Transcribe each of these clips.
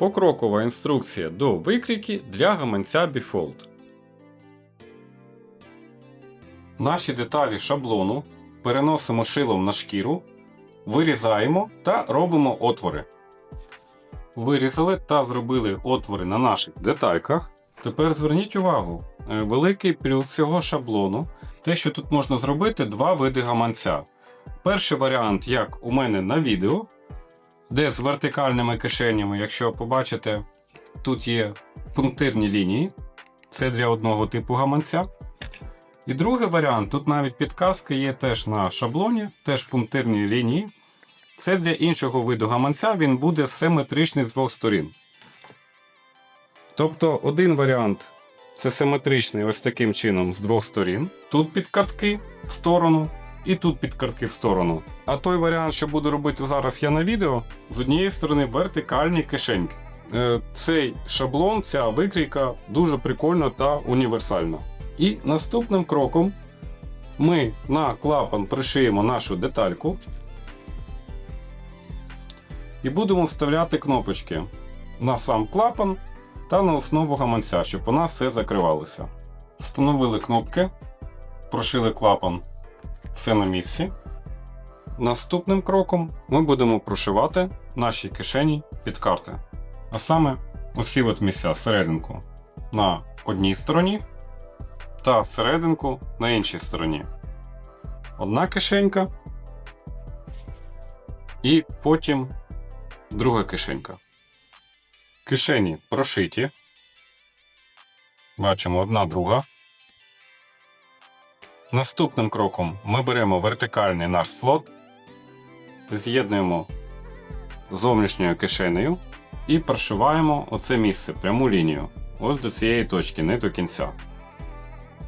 Покрокова інструкція до викрійки для гаманця Bifold. Наші деталі шаблону переносимо шилом на шкіру, вирізаємо та робимо отвори. Вирізали та зробили отвори на наших детальках. Тепер зверніть увагу, е, великий плюс цього шаблону те, що тут можна зробити два види гаманця. Перший варіант, як у мене на відео, де з вертикальними кишенями, якщо побачите, тут є пунктирні лінії. Це для одного типу гаманця. І другий варіант, тут навіть підказка є теж на шаблоні, теж пунктирні лінії. Це для іншого виду гаманця, він буде симетричний з двох сторін. Тобто один варіант це симетричний ось таким чином з двох сторін. Тут підкатки в сторону, і тут підкатки в сторону. А той варіант, що буду робити зараз я на відео, з однієї сторони вертикальні кишеньки. Е, Цей шаблон, ця викрійка дуже прикольна та універсальна. І наступним кроком ми на клапан пришиємо нашу детальку і будемо вставляти кнопочки на сам клапан та на основу гаманця, щоб у нас все закривалося. Встановили кнопки, прошили клапан, все на місці. Наступним кроком ми будемо прошивати наші кишені під карти. А саме усі от місця серединку на одній стороні та серединку на іншій стороні. Одна кишенька. І потім друга кишенька. Кишені прошиті. Бачимо одна друга. Наступним кроком ми беремо вертикальний наш слот, з'єднуємо зовнішньою кишенею і прошиваємо оце місце пряму лінію. Ось до цієї точки, не до кінця.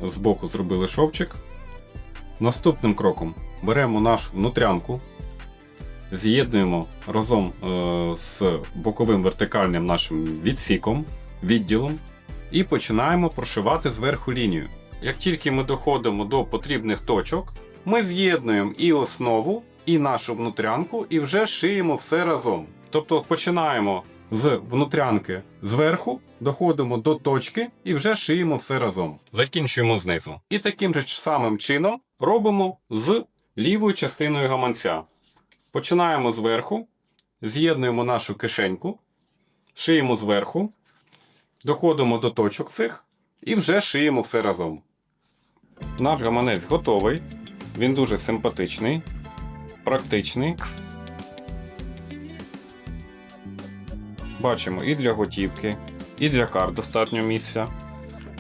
Збоку зробили шовчик. Наступним кроком беремо нашу внутрянку, з'єднуємо разом е, з боковим вертикальним нашим відсіком, відділом, і починаємо прошивати зверху лінію. Як тільки ми доходимо до потрібних точок, ми з'єднуємо і основу, і нашу внутрянку, і вже шиємо все разом. Тобто починаємо з внутрянки зверху, доходимо до точки і вже шиємо все разом. Закінчуємо знизу. І таким же самим чином робимо з лівою частиною гаманця. Починаємо зверху, з'єднуємо нашу кишеньку, шиємо зверху, доходимо до точок цих і вже шиємо все разом. Наш гаманець готовий. Він дуже симпатичний, практичний. Бачимо і для готівки, і для карт достатньо місця.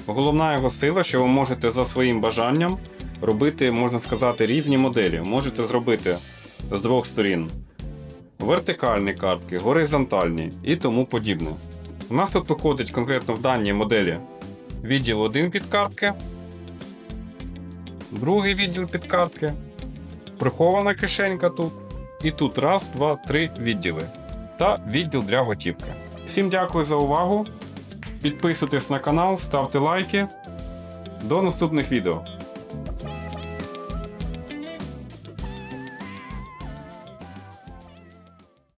Головна його сила, що ви можете за своїм бажанням робити, можна сказати, різні моделі. Можете зробити з двох сторін вертикальні картки, горизонтальні і тому подібне. У нас тут виходить конкретно в даній моделі відділ 1 під картки, другий відділ під картки, прихована кишенька тут. І тут раз, два, три відділи. Та відділ для готівки. Всім дякую за увагу. Підписуйтесь на канал, ставте лайки. До наступних відео.